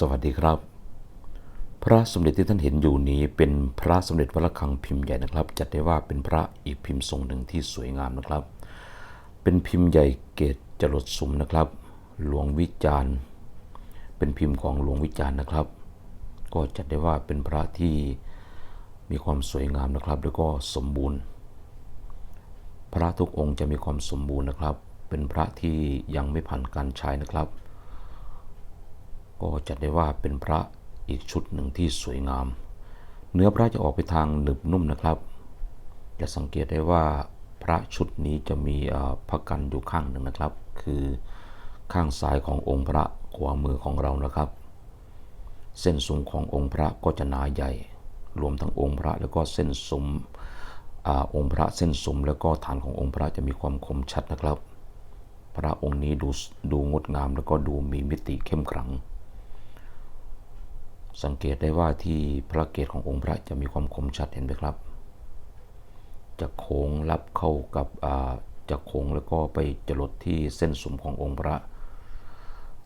สวัสดีครับ พระสมเด็จที่ท่านเห็นอยู่นี้เป็นพระสมเด็จวัดระฆังพิมพ์ใหญ่นะครับ จัดได้ว่าเป็นพระอีกพิมพ์ทรงหนึ่งที่สวยงามนะครับ เป็นพิมพ์ใหญ่เกตจรดสุมนะครับ หลวงวิจารณ์ เป็นพิมพ์ของหลวงวิจารณ์นะครับ ก็จัดได้ว่าเป็นพระที่มีความสวยงามนะครับ แล้วก็สมบูรณ์ พระทุกองค์จะมีความสมบูรณ์นะครับ เป็นพระที่ยังไม่ผ่านการใช้นะครับ ก็จัดได้ว่าเป็นพระอีกชุดหนึ่งที่สวยงาม เนื้อพระจะออกไปทางหนึบนุ่มนะครับ จะสังเกตได้ว่าพระชุดนี้จะมีเอ่อพระกันอยู่ข้างหนึ่งนะครับ คือข้างซ้ายขององค์พระขวามือของเรานะครับ เส้นสูงขององค์พระก็จะหนาใหญ่ รวมทั้งองค์พระแล้วก็เส้นสมอองค์พระเส้นสมแล้วก็ฐานขององค์พระจะมีความคมชัดนะครับ พระองค์นี้ดูดูงดงามแล้วก็ดูมีมิติเข้มขลัง สังเกตได้ว่าที่พระเกศขององค์พระจะมีความคมชัดเห็นไหมครับ จะโค้งรับเข้ากับจะโค้งแล้วก็ไปจรดที่เส้นสุมขององค์พระ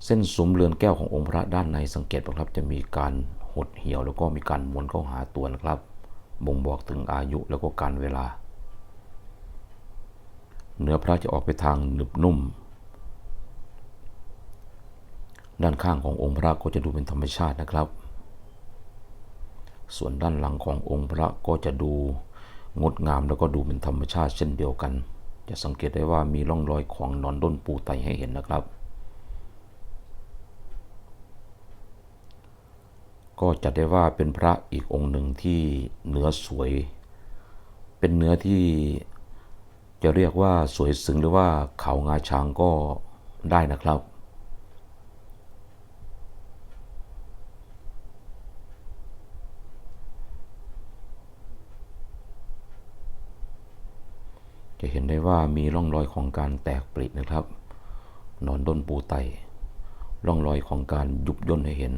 เส้นสุมเรือนแก้วขององค์พระด้านในสังเกตไหมครับจะมีการหดเหี่ยวแล้วก็มีการม้วนเข้าหาตัวนะครับ บ่งบอกถึงอายุแล้วก็การเวลา เนื้อพระจะออกไปทางหนึบนุ่ม ด้านข้างขององค์พระก็จะดูเป็นธรรมชาตินะครับ ส่วนด้านหลังขององค์พระก็จะดูงดงามแล้วก็ดูเป็นธรรมชาติเช่นเดียวกัน จะสังเกตได้ว่ามีร่องรอยของนอนด้นปูไตให้เห็นนะครับ ก็จัดได้ว่าเป็นพระอีกองค์หนึ่งที่เนื้อสวย เป็นเนื้อที่จะเรียกว่าสวยสึงหรือว่าเขางาช้างก็ได้นะครับ เห็นได้ว่ามีร่องรอยของการแตกปรินะครับ นอนด้นปูไต ร่องรอยของการยุบย่นให้เห็น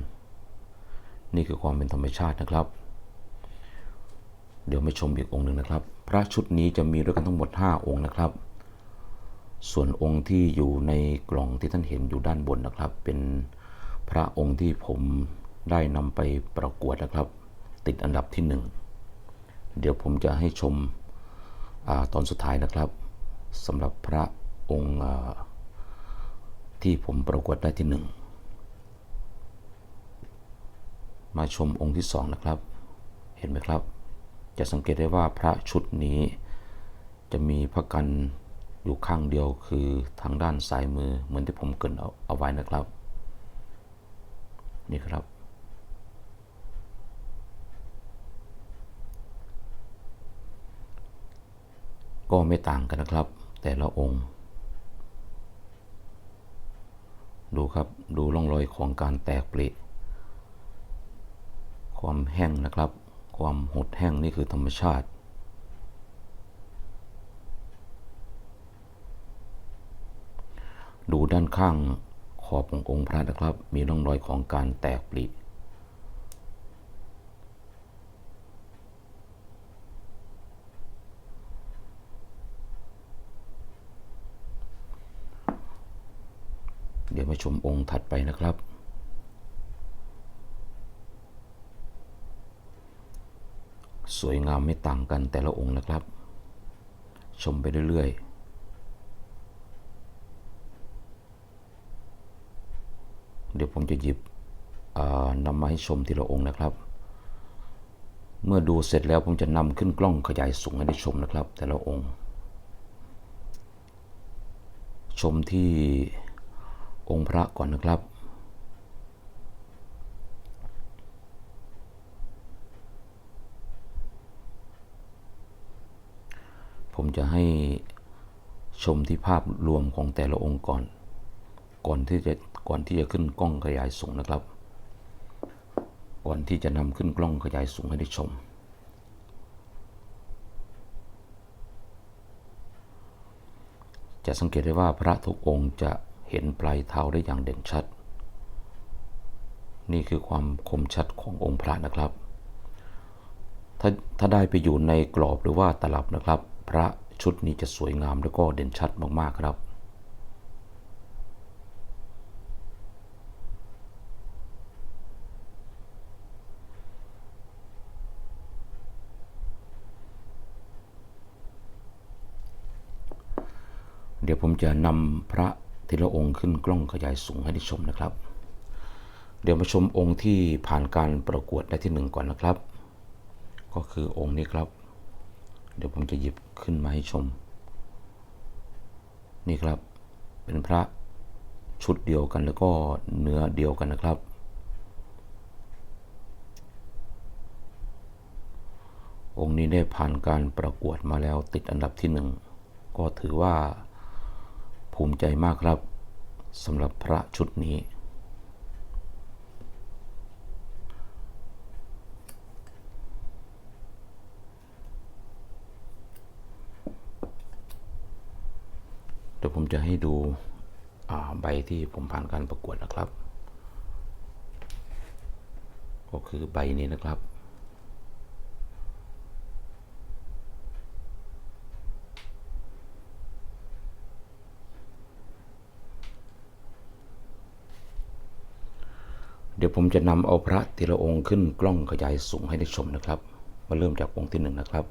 นี่คือความเป็นธรรมชาตินะครับ เดี๋ยวมาชมอีกองค์หนึ่งนะครับ พระชุดนี้จะมีด้วยกันทั้งหมด 5 องค์นะครับ ส่วนองค์ที่อยู่ในกล่องที่ท่านเห็นอยู่ด้านบนนะครับ เป็นพระองค์ที่ผมได้นำไปประกวดนะครับ ติดอันดับที่หนึ่งเดี๋ยวผมจะให้ชม ตอนสุดท้ายนะครับสำหรับพระองค์ที่ผมประกวดได้ที่หนึ่งมาชมองค์ที่สองนะครับ เห็นไหมครับ จะสังเกตได้ว่าพระชุดนี้ จะมีพระกันอยู่ข้างเดียวคือทางด้านซ้ายมือเหมือนที่ผมเกินเอาเอาไว้นะครับ นี่ครับ ก็ไม่ต่างกันนะครับ แต่ละองค์ ดูครับดูร่องรอยของการแตกปริความแห้งนะครับ ความหดแห้งนี่คือธรรมชาติ ดูด้านข้างขอบขององค์พระนะครับ มีร่องรอยของการแตกปริ เดี๋ยว มาชมองค์ถัดไปนะครับ สวยงามไม่ต่างกันแต่ละองค์นะครับ ชมไปเรื่อยๆเดี๋ยวผมจะหยิบนำมาให้ชมทีละองค์นะครับ เมื่อดูเสร็จแล้วผมจะนำขึ้นกล้องขยายสูงให้ได้ชมนะครับ แต่ละองค์ ชมที่ องค์พระก่อนนะครับ ผมจะให้ชมที่ภาพรวมของแต่ละองค์ก่อน ก่อนที่จะก่อนที่จะขึ้นกล้องขยายสูงนะครับ ก่อนที่จะนำขึ้นกล้องขยายสูงให้ได้ชมจะสังเกตได้ว่าพระทุกองค์จะ เห็นปลายเท้าได้อย่างเด่นชัด นี่คือความคมชัดขององค์พระนะครับ ถ้าถ้าได้ไปอยู่ในกรอบหรือว่าตลับนะครับ พระชุดนี้จะสวยงามแล้วก็เด่นชัดมากๆครับเดี๋ยวผมจะนำพระ ทีละองค์ขึ้นกล้องขยายสูงให้ได้ชมนะครับ เดี๋ยวมาชมองค์ที่ผ่านการประกวดได้ที่หนึ่งก่อนนะครับ ก็คือองค์นี้ครับ เดี๋ยวผมจะหยิบขึ้นมาให้ชม นี่ครับ เป็นพระชุดเดียวกันแล้วก็เนื้อเดียวกันนะครับ องค์นี้ได้ผ่านการประกวดมาแล้วติดอันดับที่หนึ่งก็ถือว่า ภูมิใจมากครับสำหรับพระชุดนี้ เดี๋ยวผมจะให้ดูใบที่ผมผ่านการประกวดนะครับ ก็คือใบนี้นะครับ เดี๋ยว ผมจะนำเอาพระทีละองค์ขึ้นกล้องขยายสูงให้ได้ชมนะครับ มาเริ่มจากองค์ที่หนึ่งนะครับ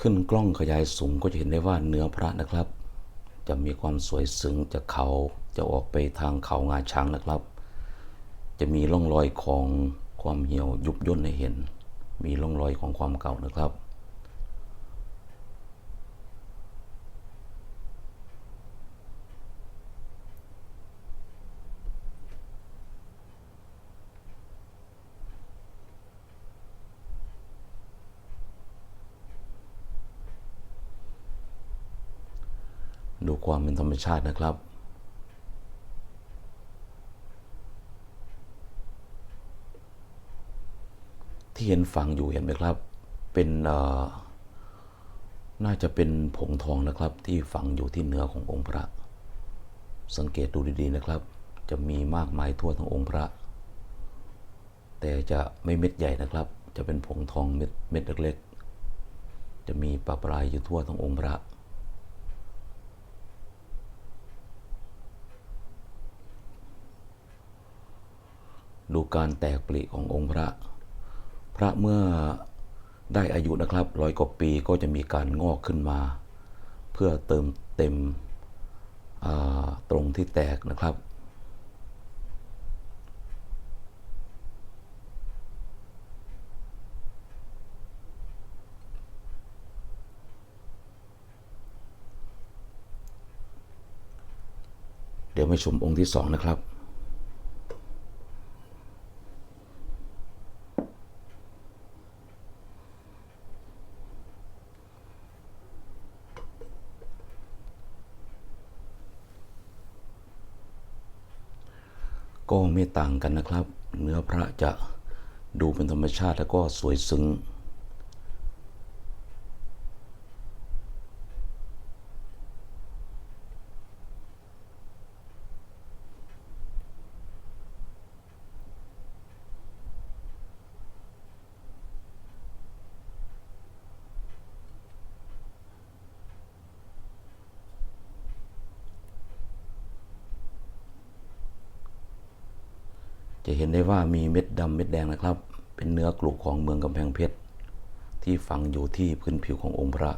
ขึ้นกล้องขยายสูงก็จะเห็นได้ว่าเนื้อพระนะครับ จะมีความสวยซึ้งจากเขาจะออกไปทางเขางาช้างนะครับ จะมีร่องรอยของความเหี่ยวยุบย่นให้เห็น มีร่องรอยของความเก่านะครับ ดูความเป็นธรรม ชาตินะครับ ที่เห็นฝังอยู่เห็นไหมครับ เป็นน่าจะเป็นผงทองนะครับ ที่ฝังอยู่ที่เนื้อขององค์พระ สังเกตดูดีๆนะครับ จะมีมากมายทั่วทั้งองค์พระ แต่จะไม่เม็ดใหญ่นะครับ จะเป็นผงทองเม็ดเม็ดเล็กๆจะมีปลาปลายอยู่ทั่วทั้งองค์พระ ดูการแตกปลีขององค์พระ พระเมื่อได้อายุนะครับร้อยกว่าปีก็จะมีการงอกขึ้นมา เพื่อเติมเต็มตรงที่แตกนะครับ เดี๋ยวมาชมองค์ที่สองนะครับ ก็ไม่ต่างกันนะครับ เนื้อพระจะดูเป็นธรรมชาติแล้วก็สวยซึ้ง จะเห็นได้ว่ามีเม็ดดำเม็ดแดงนะครับ เป็นเนื้อกลุของเมืองกำแพงเพชร ที่ฝังอยู่ที่พื้นผิวขององค์พระ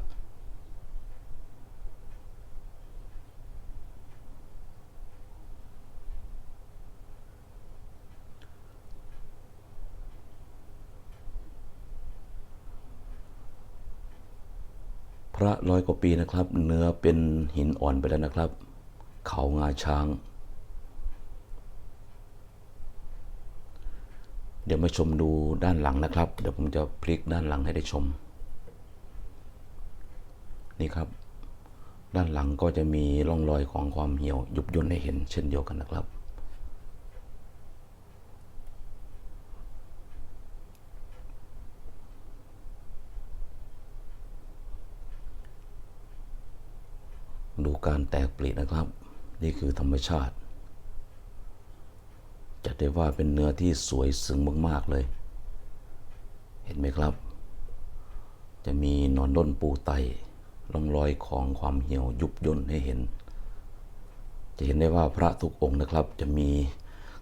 พระร้อยกว่าปีนะครับ เนื้อเป็นหินอ่อนไปแล้วนะครับ เขางาช้าง เดี๋ยวมาชมดูด้านหลังนะครับ เดี๋ยวผมจะพลิกด้านหลังให้ได้ชม นี่ครับ ด้านหลังก็จะมีร่องรอยของความเหี่ยวยุบย่นให้เห็นเช่นเดียวกันนะครับดูการแตกปลีนะครับ นี่คือธรรมชาติ ได้ว่าเป็นเนื้อที่สวยซึ้งมากๆเลย เห็นไหมครับ จะมีนอนด้นปูไตร่องรอยของความเหี่ยวยุบย่นให้เห็น จะเห็นได้ว่าพระทุกองค์นะครับ จะมี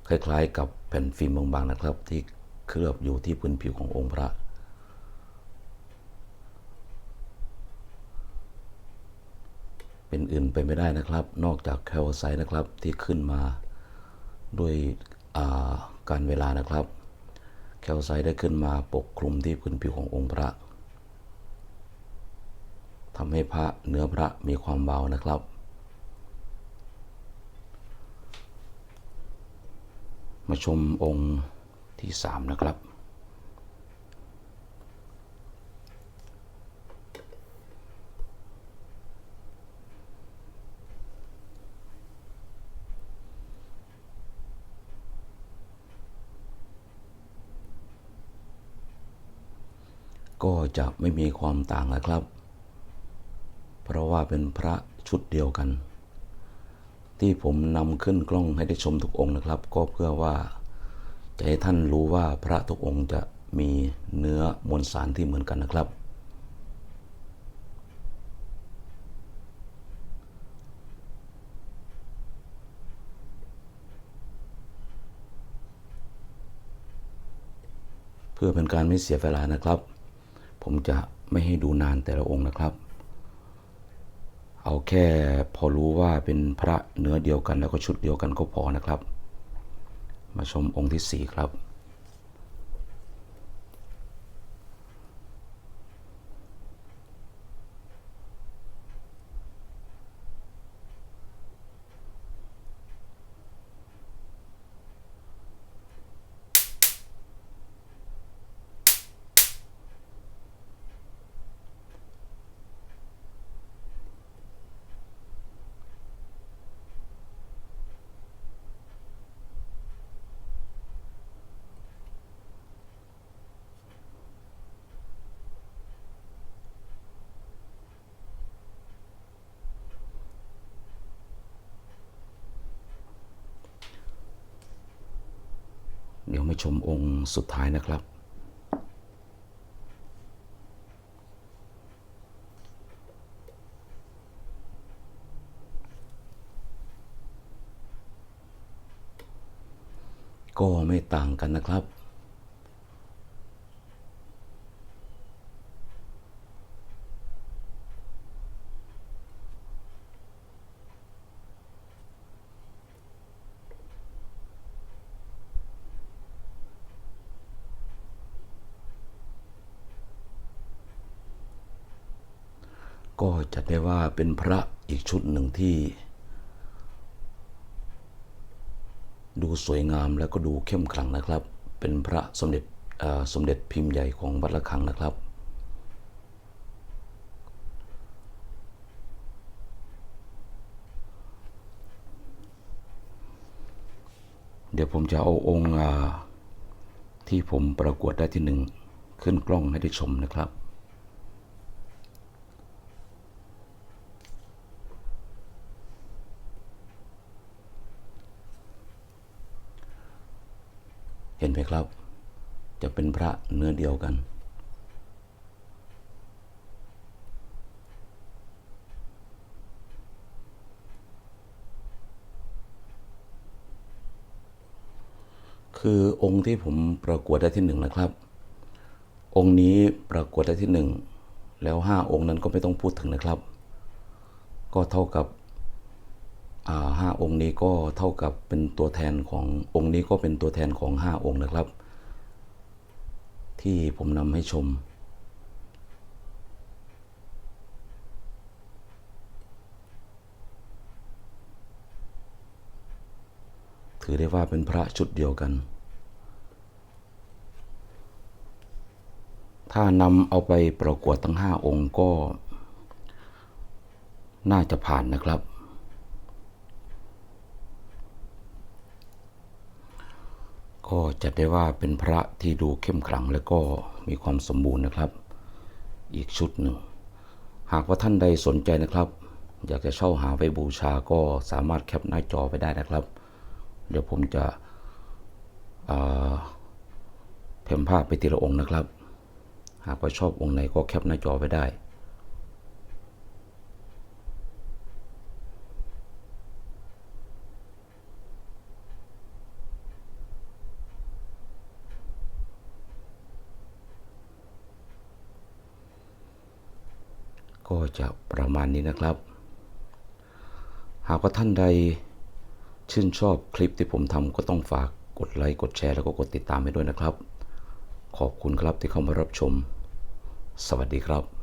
คล้าย ๆ กับแผ่นฟิล์มบางๆนะครับ ที่เคลือบอยู่ที่พื้นผิวขององค์พระเป็นอื่นไปไม่ได้นะครับ นอกจากแคลไซนะครับที่ขึ้นมาด้วย การเวลานะครับ แคลไซต์ได้ขึ้นมาปกคลุมที่พื้นผิวขององค์พระทำให้พระเนื้อพระมีความเบานะครับ มาชมองค์ที่สามนะครับ ก็ จะไม่มีความต่างนะครับ เพราะว่าเป็นพระชุดเดียวกัน ที่ผมนำขึ้นกล้องให้ได้ชมทุกองค์นะครับ ก็เพื่อว่าจะให้ท่านรู้ว่าพระทุกองค์จะมีเนื้อมวลสารที่เหมือนกันนะครับ เพื่อเป็นการไม่เสียเวลานะครับ ผมจะไม่ให้ดูนานแต่ละองค์นะครับ เอาแค่พอรู้ว่าเป็นพระเนื้อเดียวกันแล้วก็ชุดเดียวกันก็พอนะครับ มาชมองค์ที่สี่ครับ มาชมองค์สุดท้ายนะครับ ก็ไม่ต่างกันนะครับ ก็จัดได้ว่า เป็นพระอีกชุดหนึ่งที่ ดูสวยงามแล้วก็ดูเข้มขลังนะครับ เป็นพระสมเด็จสมเด็จพิมพ์ใหญ่ของวัดละคังนะครับ เดี๋ยวผมจะเอาองค์ที่ผมประกวดได้ที่หนึ่งขึ้นกล้องให้ได้ชมนะครับ เห็นไหมครับ จะเป็นพระเนื้อเดียวกัน คือองค์ที่ผมประกวดได้ที่หนึ่งนะครับ องค์นี้ประกวดได้ที่หนึ่งแล้วห้าองค์นั้นก็ไม่ต้องพูดถึงนะครับ ก็เท่ากับ ห้าองค์นี้ก็เท่ากับเป็นตัวแทนขององค์นี้ก็เป็นตัวแทนของห้าองค์นะครับ ที่ผมนำให้ชม ถือได้ว่าเป็นพระชุดเดียวกัน ถ้านำเอาไปประกวดทั้งห้าองค์ก็ น่าจะผ่านนะครับ ก็จัดได้ว่าเป็นพระที่ดูเข้มขลังและก็มีความสมบูรณ์นะครับ อีกชุดหนึ่ง หากว่าท่านใดสนใจนะครับ อยากจะเช่าหาไว้บูชาก็สามารถแคปหน้าจอไปได้นะครับ เดี๋ยวผมจะเพิ่มภาพไปทีละองค์นะครับ หากว่าชอบองค์ไหนก็แคปหน้าจอไว้ได้ ก็จะประมาณนี้นะครับ หากว่าท่านใดชื่นชอบคลิปที่ผมทำก็ต้องฝากกดไลค์กดแชร์แล้วก็กดติดตามให้ด้วยนะครับ ขอบคุณครับที่เข้ามารับชม สวัสดีครับ